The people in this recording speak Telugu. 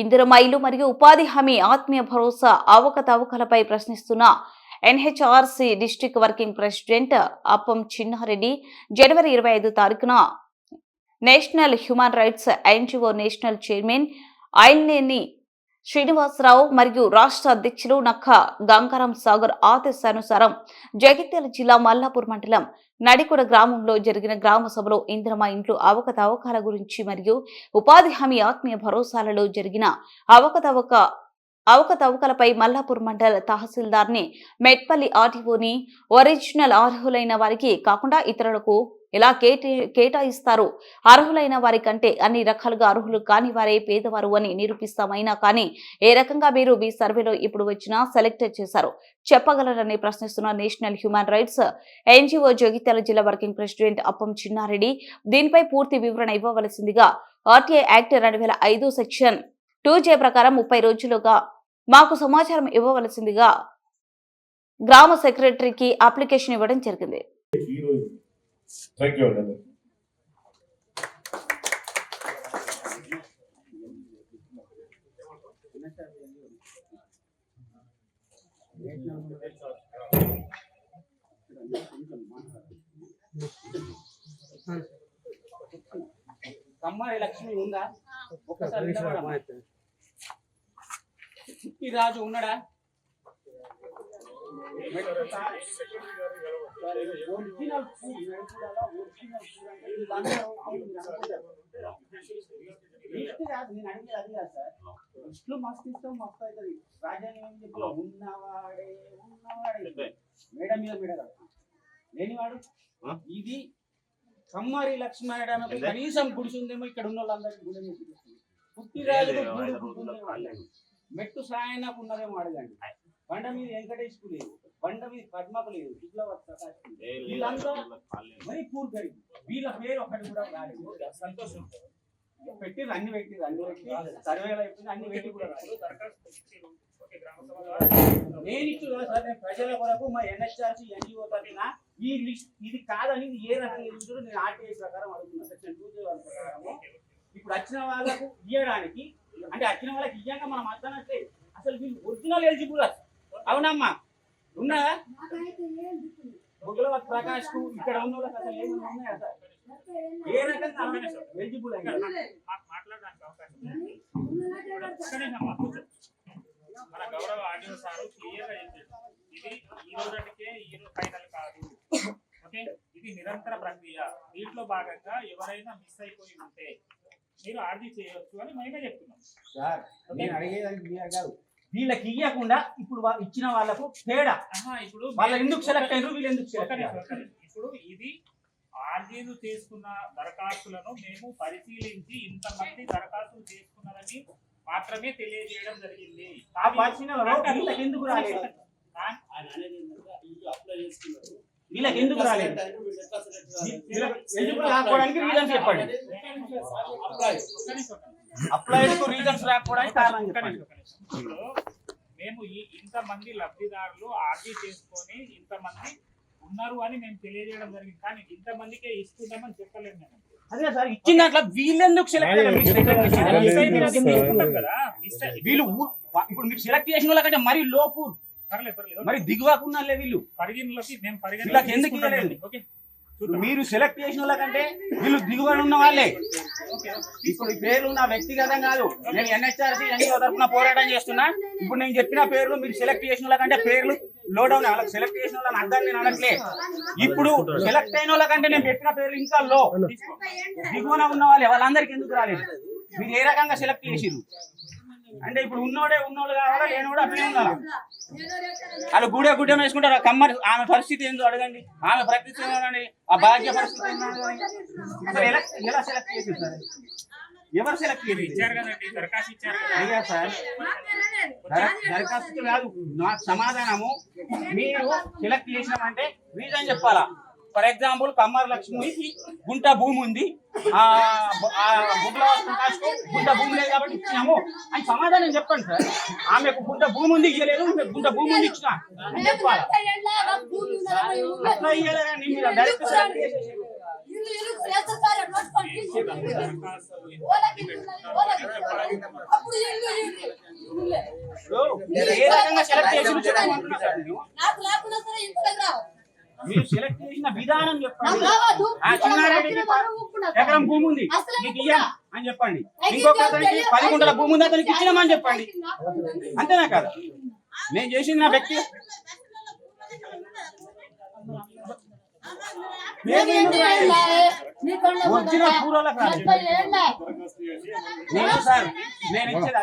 ఇందిరమైలు మరియు ఉపాధి హామీ ఆత్మీయ భరోసా అవకతవకలపై ప్రశ్నిస్తున్న NHRC district working president Appam Chinnareddy జనవరి ఇరవై ఐదు తారీఖున national human rights NGO national chairman Ailneni Srinivasarao మరియు రాష్ట్ర అధ్యక్షులు నక్క గంగారాం సాగర్ ఆదేశానుసారం జగిత్యాల జిల్లా మల్లాపూర్ మండలం నడికొడ గ్రామంలో జరిగిన గ్రామ సభలో ఇంద్రమ ఇంట్లో అవకతవకాల గురించి మరియు ఉపాధి హామీ ఆత్మీయ భరోసాలలో జరిగిన అవకతవక అవకతవకలపై మల్లాపూర్ మండల తహసీల్దార్ని మెట్పల్లి ఆర్టీఓని ఒరిజినల్ అర్హులైన వారికి కాకుండా ఇతరులకు ఎలా కేటి కేటాయిస్తారు అర్హులైన వారి కంటే అన్ని రకాలుగా అర్హులు కాని వారే పేదవారు అని నిరూపిస్తామైనా కానీ ఏ రకంగా మీరు మీ సర్వేలో ఇప్పుడు వచ్చినా సెలెక్ట్ చేశారు చెప్పగలరని ప్రశ్నిస్తున్న national human rights NGO Jagtial జిల్లా వర్కింగ్ ప్రెసిడెంట్ అప్పం చిన్నారెడ్డి. దీనిపై పూర్తి వివరణ ఇవ్వవలసిందిగా ఆర్టీఐ యాక్ట్ రెండు వేల ఐదు సెక్షన్ టూ జే ప్రకారం ముప్పై రోజులుగా మాకు సమాచారం ఇవ్వవలసిందిగా గ్రామ సెక్రటరీకి అప్లికేషన్ ఇవ్వడం జరిగింది. థ్యాంక్ యూ అండి కమ్మాయి లక్ష్మి ఉందా. చిట్టి రాజు ఉన్నాడా? ఒరిజినల్ ఫుడ్ వెంకటలో ఒరిజినల్ ఫుడ్ అంటే వీళ్ళందరూ మీరు అనుకుంటారు. లిస్ట్ కాదు నేను అడిగేది అది కాదు సార్ లిస్టులు మస్తు ఇస్తాం మస్తు అవుతుంది రాజాని ఏం చెప్పి ఉన్నవాడే ఉన్నవాడే మేడం మీద మేడ. లేనివాడు ఇది కమ్మరి లక్ష్మీనారాయణ కనీసం గుడిసి ఉందేమో ఇక్కడ ఉన్న వాళ్ళందరికీ గుడి. పుట్టిరాజు. మెట్టు సాయనకు ఉన్నదేమో అడగండి బండ మీద లేదు బండ మీద పద్మకు లేదు శుక్లవత్ ప్రకాష్ లేదు. వీళ్ళంతా మరీ పూర్ వీళ్ళ పేరు ఒకటి కూడా రాలేదు. సంతోషం పెట్టి అన్ని పెట్టి అన్ని పెట్టి సర్వేలు అయిపోయింది అన్ని పెట్టి కూడా నేను ఇచ్చిన సార్ నేను ప్రజల కొరకు మా ఎన్హెచ్ఆర్సీ ఎన్జిఓ తరఫున ఈ లిస్ట్ ఇది కాదని ఏ రకంగా నేను ఆర్టీఐ ప్రకారం అడుగుతున్నా. సెక్షన్ టూ ప్రకారము. ఇప్పుడు వచ్చిన వాళ్ళకు ఇవ్వడానికి అంటే వచ్చిన వాళ్ళకి ఇయ్యాక మనం అర్థనట్లే అసలు వీళ్ళు ఒరిజినల్ ఎలిజిబుల్ అవునమ్మా. ఉన్నదా బుగ్గలవత్ ప్రకాష్కు ఇక్కడ ఉన్న వాళ్ళకి అసలు ఏమైనా ఉన్నాయా సార్ ఏ రకంగా ఎలిజిబుల్ అయ్యారు? మాట్లాడడానికి అవకాశం. మన గౌరవ ఆడియో సార్ క్లియర్గా చెప్పాడు ఇది ఈ రోజుకే ఈ రోజు ఫైనల్ కాదు. ఓకే? ఇది నిరంతర ప్రక్రియ. దీంట్లో భాగంగా ఎవరైనా మిస్ అయిపోయి ఉంటే మీరు ఆర్డీ చేయొచ్చు అని మేమే చెప్తున్నాం. సార్ నేను అడిగేదానికి మీరు కాదు. వీళ్ళకి ఇవ్వకుండా ఇప్పుడు ఇచ్చిన వాళ్ళకు తేడా. ఇప్పుడు వాళ్ళ ఎందుకు సెలెక్ట్ అయ్యారు వీళ్ళు ఎందుకు సెలెక్ట్. ఇప్పుడు ఇది ఆర్జీలు చేసుకున్న దరఖాస్తులను మేము పరిశీలించి ఇంతమంది దరఖాస్తులు చేసుకున్నారని మాత్రమే తెలియజేయడం జరిగింది. ఆ వీళ్ళకి ఎందుకు రాలేదు? వీళ్ళకి ఎందుకు రాలేదు? ఎందుకు రాకపోవడానికి రీజన్స్ చెప్పండి. అప్లైడ్కు రీజన్స్ రాకపోవడానికి కారణం చెప్పండి. మేము ఈ ఇంతమంది లబ్ధిదారులు ఆర్జీ చేసుకొని ఇంతమంది ఉన్నారు అని మేము తెలియజేయడం జరిగింది. కానీ ఇంతమందికే ఇస్తున్నామని మేము. అదే సార్ ఇచ్చిన దాంట్లో వీళ్ళెందుకు సెలెక్ట్ కదా వీళ్ళు ఇప్పుడు మీరు సెలెక్ట్ చేసిన వాళ్ళకంటే మరి లోపు. పర్లేదు పర్లేదు. మరి దిగువకున్నాలే వీళ్ళు. పరిగణలోకి మేము వీళ్ళకి ఎందుకు? ఓకే? మీరు సెలెక్ట్ చేసిన వాళ్ళకంటే వీళ్ళు దిగువన ఉన్న వాళ్ళే. ఇప్పుడు ఈ పేర్లు నా వ్యక్తిగతం కాదు. నేను ఎన్హెచ్ఆర్సీ ఎన్జిఓ తరఫున పోరాటం చేస్తున్నా. ఇప్పుడు నేను చెప్పిన పేర్లు మీరు సెలెక్ట్ చేసిన వాళ్ళకంటే పేర్లు లో డౌన్ వాళ్ళకి సెలెక్ట్ చేసిన వాళ్ళని అర్థం నేను అనట్లే. ఇప్పుడు సెలెక్ట్ అయిన వాళ్ళకంటే నేను పెట్టిన పేర్లు ఇంకా లో దిగువన ఉన్న వాళ్ళే వాళ్ళందరికీ ఎందుకు రాలేదు? మీరు ఏ రకంగా సెలెక్ట్ చేసిరు అంటే ఇప్పుడు ఉన్నోడే ఉన్నోడు కావాలా లేనోడు అట్లే. ఉండాలా వాళ్ళు గూడే గుడ్డ వేసుకుంటారు ఆ కమ్మరి ఆమె పరిస్థితి ఏందో అడగండి. ఆమె పరిస్థితి ఏందో అడగండి. ఆ భాగ్య పరిస్థితి. అసలు ఎలా ఎలా సెలెక్ట్ చేసి సార్? ఎవరు సెలెక్ట్ చేసి ఇచ్చారు కదండి దరఖాస్తు ఇచ్చారు కదా. అయ్యా సార్. దర- దరఖాస్తు కాదు. నాకు సమాధానము. మీరు సెలెక్ట్ చేసినామంటే రీజన్ చెప్పాలా? ఫర్ ఎగ్జాంపుల్ కమ్మర్ లక్ష్మికి గుంట భూమి ఉంది. ఆ బ- ఆ గుంటల ప్రకాష్ గుంట భూమి లేదు కాబట్టి ఇచ్చినాము. అని సమాధానం చెప్పండి సార్. ఆమెకు గుంట భూమి ఉంది ఇయ్యలేదు. ఈమెకు గుంట భూమి ఉంది ఇచ్చిన. అని చెప్పాలా? అట్లా ఇయ్యలేదండి మీరు డైరెక్ట్ సెలెక్ట్ చేసేసి ఇల్లు ఇల్లు చేస్తారు నోచుకోండి దరఖాస్తు ఓలకి ఇల్లు ఉన్నది, ఓలకి ఇల్లు. అప్పుడు ఇల్లు ఇల్లు ఇల్లే. మీరు ఏ రకంగా సెలెక్ట్ చేసి మీరు సెలెక్ట్ చేసిన విధానం చెప్పండి. ఆ. ఎకరం భూమి ఉంది మీకు. ఇయ్యం అని చెప్పండి. పది గుంటల భూమి ఉంది అతనికి ఇచ్చినామని చెప్పండి. అంతేనా కదా నేను చేసింది నా వ్యక్తి మేమేంటి ఏళ్ళే? నీ కళ్ళ ముందర ఒరిజినల్ కూరలకు రాదు. ముప్పై ఏళ్ళే. నేను సార్ నేను ఇచ్చేది